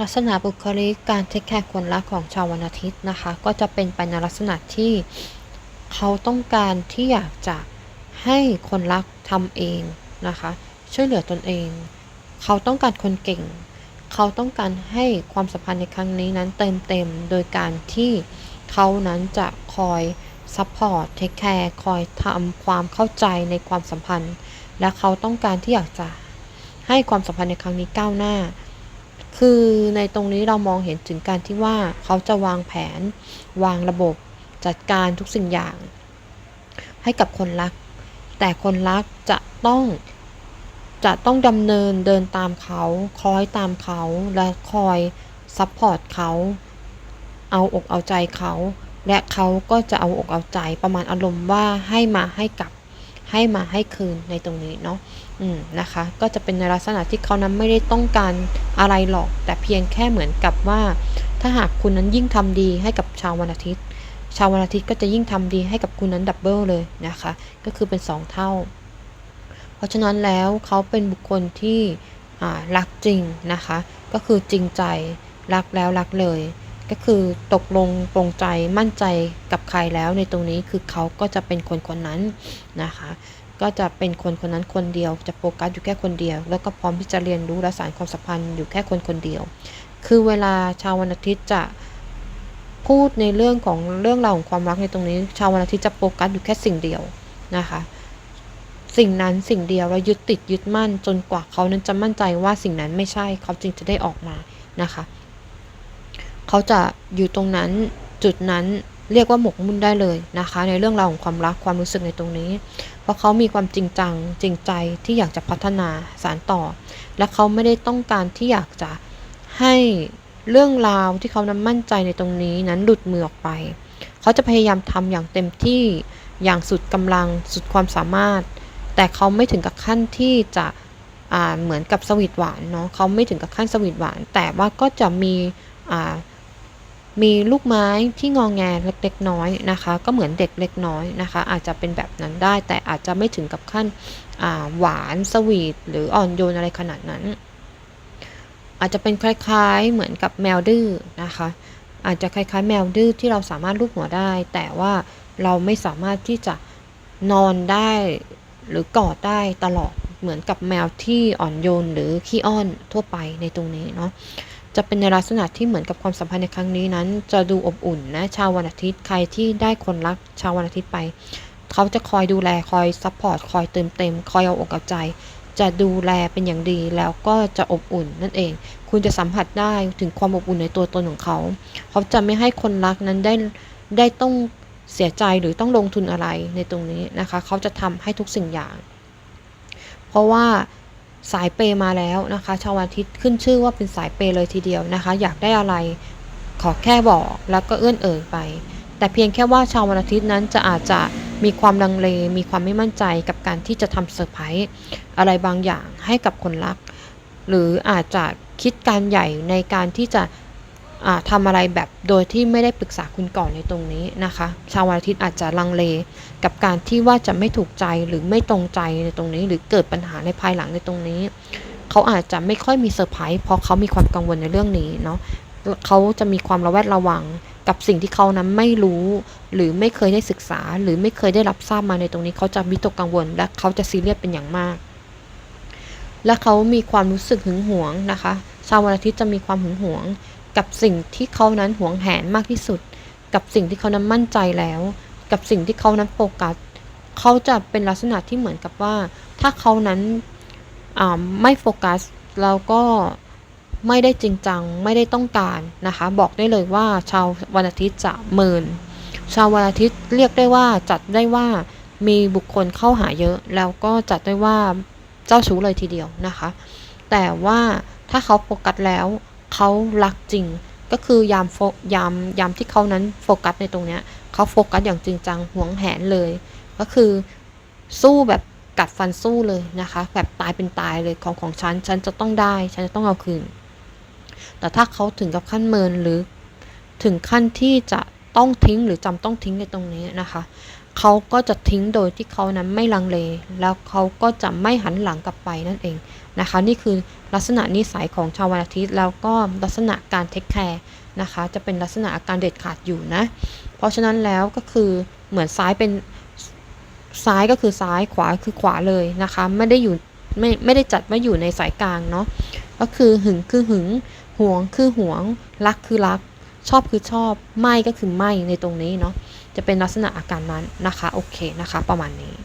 ลักษณะบุคลิกการเทคแคร์คนรักของชาววันอาทิตย์นะคะ ก็จะเป็นไปในลักษณะที่เขาต้องการที่อยากจะให้คนรักทำเองนะคะ ช่วยเหลือตนเอง เขาต้องการคนเก่ง เขาต้องการให้ความสัมพันธ์ในครั้งนี้นั้นเติมเต็มโดยการที่เขานั้นจะคอยซัพพอร์ตเทคแคร์คอยทำความเข้าใจในความสัมพันธ์ และเขาต้องการที่อยากจะให้ความสัมพันธ์ในครั้งนี้ก้าวหน้า คือในตรงนี้เรามองเห็นถึงการที่ว่าเขาจะวางแผน วางระบบ จัดการทุกสิ่งอย่าง ให้กับคนรัก แต่คนรักจะต้องจะต้องดำเนินเดินตามเขาคอยตามเขาและคอยซัพพอร์ตเขา เอาอกเอาใจเขา และเขาก็จะเอาอกเอาใจประมาณอารมณ์ว่าให้มาให้กลับ ให้มาให้คืนในตรงนี้เนาะอืมนะคะ ก็จะเป็นในลักษณะที่เขานั้นไม่ได้ต้องการอะไรหรอก แต่เพียงแค่เหมือนกับว่า ถ้าหากคุณนั้นยิ่งทำดีให้กับชาววันอาทิตย์ ชาววันอาทิตย์ก็จะยิ่งทำดีให้กับคุณนั้นดับเบิลเลยนะคะ ก็คือเป็น 2 เท่า เพราะฉะนั้นแล้วเขาเป็นบุคคลที่รักจริงนะคะ ก็คือจริงใจรักแล้วรักเลย ก็คือตกลงปรงใจมั่นใจกับใครแล้วในตรงนี้คือเขาก็จะเป็นคนคนนั้นนะคะ ก็จะเป็นคนคนนั้นคนเดียว จะโฟกัสอยู่แค่คนเดียว แล้วก็พร้อมที่จะเรียนรู้และสานความสัมพันธ์อยู่แค่คนคนเดียว คือเวลาชาววันอาทิตย์จะพูดในเรื่องของเรื่องราวของความรักในตรงนี้ ชาววันอาทิตย์จะโฟกัสอยู่แค่สิ่งเดียวนะคะสิ่งนั้นสิ่งเดียวแล้วยึดติดยึดมั่นจนกว่าเขานั้นจะมั่นใจว่าสิ่งนั้นไม่ใช่เขาจึงจะได้ออกมานะคะ เขาจะอยู่ตรงนั้นจุดนั้นเรียกว่าหมกมุ่นได้เลยนะคะ ในเรื่องราวของความรักความรู้สึกในตรงนี้ เพราะเขามีความจริงจังจริงใจที่อยากจะพัฒนาสารต่อ และเขาไม่ได้ต้องการที่อยากจะให้เรื่องราวที่เขานั้นมั่นใจในตรงนี้นั้นหลุดมือออกไป เขาจะพยายามทำอย่างเต็มที่อย่างสุดกำลังสุดความสามารถ แต่เขาไม่ถึงกับขั้นที่จะอ่าเหมือนกับสวีทหวานเนาะเขาไม่ถึงกับขั้นสวีทหวาน แต่ว่าก็จะมีอ่า มีลูกไม้ที่งองแงเล็กๆน้อยนะคะ ก็เหมือนเด็กเล็กน้อยนะคะ อาจจะเป็นแบบนั้นได้ แต่อาจจะไม่ถึงกับขั้นหวานสวีทหรืออ่อนโยนอะไรขนาดนั้น อาจจะเป็นคล้ายๆเหมือนกับแมวดื้อนะคะ อาจจะคล้ายๆ แมวดื้อที่เราสามารถลูบหัวได้ แต่ว่าเราไม่สามารถที่จะนอนได้หรือกอดได้ตลอดเหมือนกับแมวที่อ่อนโยนหรือขี้อ้อนทั่วไปในตรงนี้เนาะ จะเป็นในลักษณะที่เหมือนกับความสัมพันธ์ในครั้งนี้นั้น จะดูอบอุ่นนะชาววันอาทิตย์ใครที่ได้คนรักชาววันอาทิตย์ไป เขาจะคอยดูแลคอยซัพพอร์ตคอยเติมเต็ม คอยเอาอกเอาใจ จะดูแลเป็นอย่างดีแล้วก็จะอบอุ่นนั่นเอง คุณจะสัมผัสได้ถึงความอบอุ่นในตัวตนของเขา เขาจะไม่ให้คนรักนั้นได้ได้ต้องเสียใจหรือต้องลงทุนอะไรในตรงนี้นะคะ เขาจะทำให้ทุกสิ่งอย่าง เพราะว่า สายเปย์มาแล้วนะคะ ชาววันอาทิตย์ขึ้นชื่อว่าเป็นสายเปย์เลยทีเดียวนะคะ อยากได้อะไรขอแค่บอกแล้วก็เอื้อนเอ่ยไป แต่เพียงแค่ว่าชาววันอาทิตย์นั้นจะอาจจะมีความลังเล มีความไม่มั่นใจกับการที่จะทำเซอร์ไพรส์อะไรบางอย่างให้กับคนรัก หรืออาจจะคิดการใหญ่ในการที่จะ ทำอะไรแบบโดยที่ไม่ได้ปรึกษาคุณก่อนในตรงนี้นะคะ ชาววันอาทิตย์อาจจะลังเล กับการที่ว่าจะไม่ถูกใจหรือไม่ตรงใจในตรงนี้ หรือเกิดปัญหาในภายหลังในตรงนี้ เขาอาจจะไม่ค่อยมีเซอร์ไพรส์เพราะเขามีความกังวลในเรื่องนี้เนาะเขาจะมีความระแวดระวังกับสิ่งที่เขานั้นไม่รู้ หรือไม่เคยได้ศึกษา หรือไม่เคยได้รับทราบมาในตรงนี้ เขาจะวิตกกังวล และเขาจะซีเรียสเป็นอย่างมาก และเขามีความรู้สึกหึงหวงนะคะ ชาววันอาทิตย์จะมีความหึงหวง กับสิ่งที่เขานั้นหวงแหนมากที่สุด กับสิ่งที่เขานั้นมั่นใจแล้ว กับสิ่งที่เขานั้นโฟกัสเขาจะเป็นลักษณะที่เหมือนกับว่า ถ้าเขานั้นไม่โฟกัสแล้วก็ไม่ได้จริงจังไม่ได้ต้องการนะคะ บอกได้เลยว่าชาววันอาทิตย์จะเมิน ชาววันอาทิตย์เรียกได้ว่าจัดได้ว่ามีบุคคลเข้าหาเยอะ แล้วก็จัดได้ว่าเจ้าชู้เลยทีเดียวนะคะ แต่ว่าถ้าเขาโฟกัสแล้ว เขารักจริง ก็คือยามโฟยามยามที่เขานั้นโฟกัสในตรงเนี้ยเขาโฟกัสอย่างจริงจังหวงแหนเลย ก็คือสู้แบบกัดฟันสู้เลยนะคะ แบบตายเป็นตายเลยของของฉัน ฉันจะต้องได้ ฉันจะต้องเอาคืน แต่ถ้าเขาถึงกับขั้นเมินหรือถึงขั้นที่จะต้องทิ้งหรือจำต้องทิ้งในตรงนี้นะคะ เขาก็จะทิ้งโดยที่เขานั้นไม่ลังเล แล้วเขาก็จะไม่หันหลังกลับไปนั่นเองนะคะ นี่คือลักษณะนิสัยของชาววันอาทิตย์ แล้วก็ลักษณะการเทคแคร์นะคะ จะเป็นลักษณะอาการเด็ดขาดอยู่นะ เพราะฉะนั้นแล้วก็คือเหมือนซ้ายเป็นซ้ายก็คือซ้ายขวาคือขวาเลยนะคะ ไม่ได้อยู่ไม่ไม่ได้จัดว่าอยู่ในสายกลางเนาะก็คือหึงคือหึงห่วงคือห่วง รักคือรัก ชอบคือชอบ ไม่ก็คือไม่ในตรงนี้เนาะ จะเป็นลักษณะอาการนั้นนะคะ โอเคนะคะ ประมาณนี้